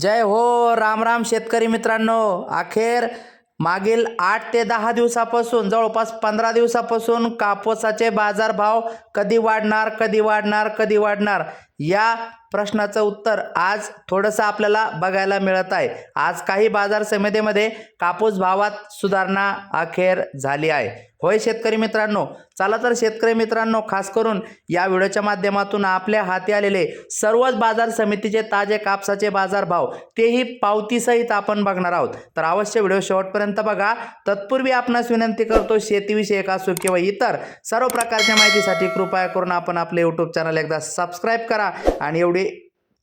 जय हो राम राम शेतकरी मित्रांनो. अखेर मागील आठ ते दहा दिवसापासून जवळपास पंधरा दिवसापासून कापसाचे बाजारभाव कधी वाढणार कधी वाढणार कधी वाढणार? या प्रश्नाचं उत्तर आज थोडंसं आपल्याला बघायला मिळत आहे. आज काही बाजार समितीमध्ये कापूस भावात सुधारणा अखेर झाली आहे. होय शेतकरी मित्रांनो चला तर शेतकरी मित्रांनो खास करून या व्हिडिओच्या माध्यमातून आपल्या हाती आलेले सर्वच बाजार समितीचे ताजे कापसाचे बाजारभाव तेही पावतीसहित आपण बघणार आहोत. तर अवश्य व्हिडिओ शेवटपर्यंत बघा. तत्पूर्वी आपणास विनंती करतो शेतीविषयक असो किंवा इतर सर्व प्रकारच्या माहितीसाठी कृपया करून आपण आपले यूट्यूब चॅनल एकदा सबस्क्राईब करा. आणि एवढी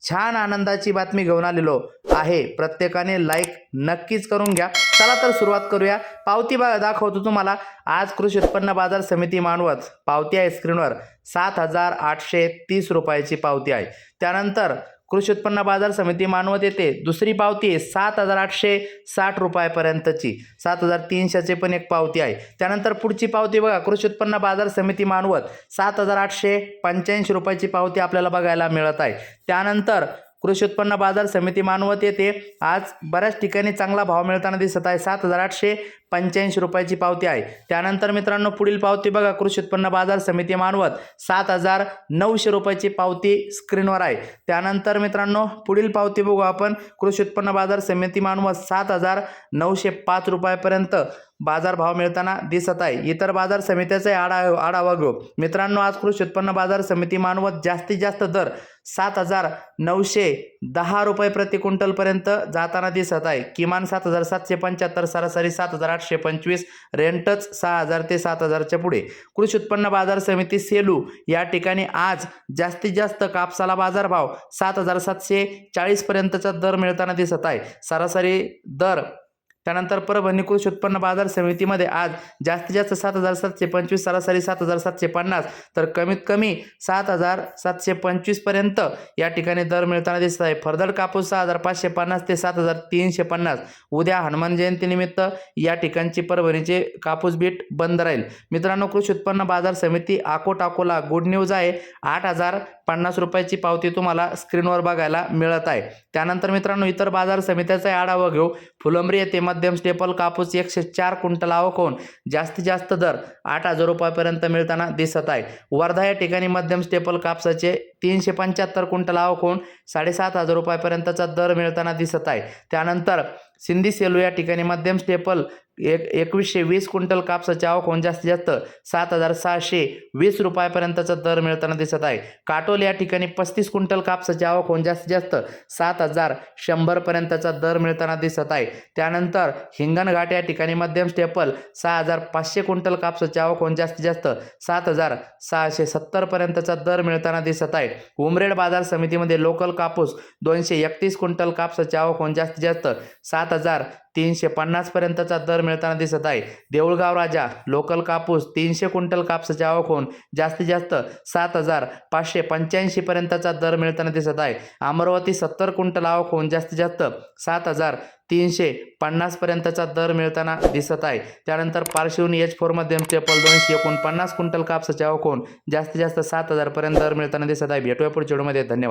छान आनंदाची बातमी घेऊन आलेलो आहे. प्रत्येकाने लाईक नक्कीच करून घ्या. चला तर सुरुवात करूया. पावती बा दाखवतो तुम्हाला. आज कृषी उत्पन्न बाजार समिती मानवत पावती आहे स्क्रीनवर सात हजार आठशे तीस रुपयाची पावती आहे. त्यानंतर कृषी उत्पन्न बाजार समिती मानवत येते. दुसरी पावती आहे सात हजार आठशे साठ रुपयापर्यंतची. सात हजार तीनशेची पण एक पावती आहे. त्यानंतर पुढची पावती बघा कृषी उत्पन्न बाजार समिती मानवत. सात हजार आठशे पंच्याऐंशी रुपयाची पावती आपल्याला बघायला मिळत आहे. त्यानंतर कृषी उत्पन्न बाजार समिती मानवत येते. आज बऱ्याच ठिकाणी चांगला भाव मिळताना दिसत आहे. सात हजार आठशे पंच्याऐंशी रुपयाची पावती आहे. त्यानंतर मित्रांनो पुढील पावती बघा. कृषी उत्पन्न बाजार समिती मानवत सात हजार नऊशे रुपयाची पावती स्क्रीनवर आहे. त्यानंतर मित्रांनो पुढील पावती बघू आपण. कृषी उत्पन्न बाजार समिती मानवत सात हजार नऊशे पाच रुपयापर्यंत बाजारभाव मिळताना दिसत आहे. इतर बाजार समित्याचा आढा आढावा घेऊ. मित्रांनो आज कृषी उत्पन्न बाजार समिती मानवत जास्तीत जास्त दर सात हजार नऊशे दहा रुपये प्रति क्विंटलपर्यंत जाताना दिसत आहे. किमान सात हजार सातशे पंच्याहत्तर सरासरी सात हजार आठशे पंचवीस रेंटच सहा हजार ते सात हजारच्या पुढे. कृषी उत्पन्न बाजार समिती सेलू या ठिकाणी आज जास्तीत जास्त कापसाला बाजारभाव सात हजार सातशे चाळीसपर्यंतचा दर मिळताना दिसत आहे. सरासरी दर त्यानंतर परभणी कृषी उत्पन्न बाजार समितीमध्ये आज जास्तीत जास्त सात हजार सातशे पंचवीस सरासरी सात हजार सातशे पन्नास तर कमीत कमी सात हजार सातशे पंचवीसपर्यंत या ठिकाणी दर मिळताना दिसत आहे. फर्दड कापूस सहा हजार पाचशे पन्नास ते सात हजार तीनशे पन्नास. उद्या हनुमान जयंतीनिमित्त या ठिकाणची परभणीचे कापूस बीट बंद राहील. मित्रांनो कृषी उत्पन्न बाजार समिती आकोट अकोला गुड न्यूज आहे. आठ हजार पन्नास रुपयाची पावती तुम्हाला स्क्रीनवर बघायला मिळत आहे. त्यानंतर मित्रांनो इतर बाजार समित्याचा आढावा घेऊ. फुलंब्री येथे मध्यम स्टेपल कापूस एकशे चार क्विंटल आवक जास्तीत जास्त दर आठ हजार रुपयापर्यंत मिळताना दिसत आहे. वर्धा या ठिकाणी मध्यम स्टेपल कापसाचे तीनशे पंच्याहत्तर क्विंटल आवक साडेसात हजार रुपयापर्यंतचा दर मिळताना दिसत आहे. त्यानंतर सिंधी सेलू या ठिकाणी मध्यम स्टेपल एक एकवीसशे वीस क्विंटल कापसाची आवक होऊन जास्तीत जास्त सात हजार सहाशे वीस रुपयापर्यंतचा दर मिळताना दिसत आहे. काटोल या ठिकाणी पस्तीस क्विंटल कापसाची आवक होऊन जास्तीत जास्त सात हजार शंभरपर्यंतचा दर मिळताना दिसत आहे. त्यानंतर हिंगणघाट या ठिकाणी मध्यम स्टेपल सहा हजार पाचशे क्विंटल कापसाची आवक होऊन जास्तीत जास्त सात हजार सहाशे सत्तरपर्यंतचा दर मिळताना दिसत आहे. उमरेड बाजार समितीमध्ये लोकल कापूस दोनशे एकतीस क्विंटल कापसाची आवक होऊन जास्तीत जास्त सात हजार तीनशे पन्नासपर्यंतचा दर मिळताना दिसत आहे. देऊळगाव राजा लोकल कापूस तीनशे क्विंटल कापसाची आवक होऊन जास्तीत जास्त सात हजार पाचशे पंच्याऐंशीपर्यंतचा दर मिळताना दिसत आहे. अमरावती सत्तर क्विंटल आवक होऊन जास्तीत जास्त सात हजार तीनशे पन्नासपर्यंतचा दर मिळताना दिसत आहे. त्यानंतर पार्श्वनी एच फोरमध्ये स्टेपल दोनशे एकोणपन्नास क्विंटल कापसाची आवक होऊन जास्तीत जास्त सात हजारपर्यंत दर मिळताना दिसत आहे. भेटूया पुढच्या व्हिडिओमध्ये. धन्यवाद.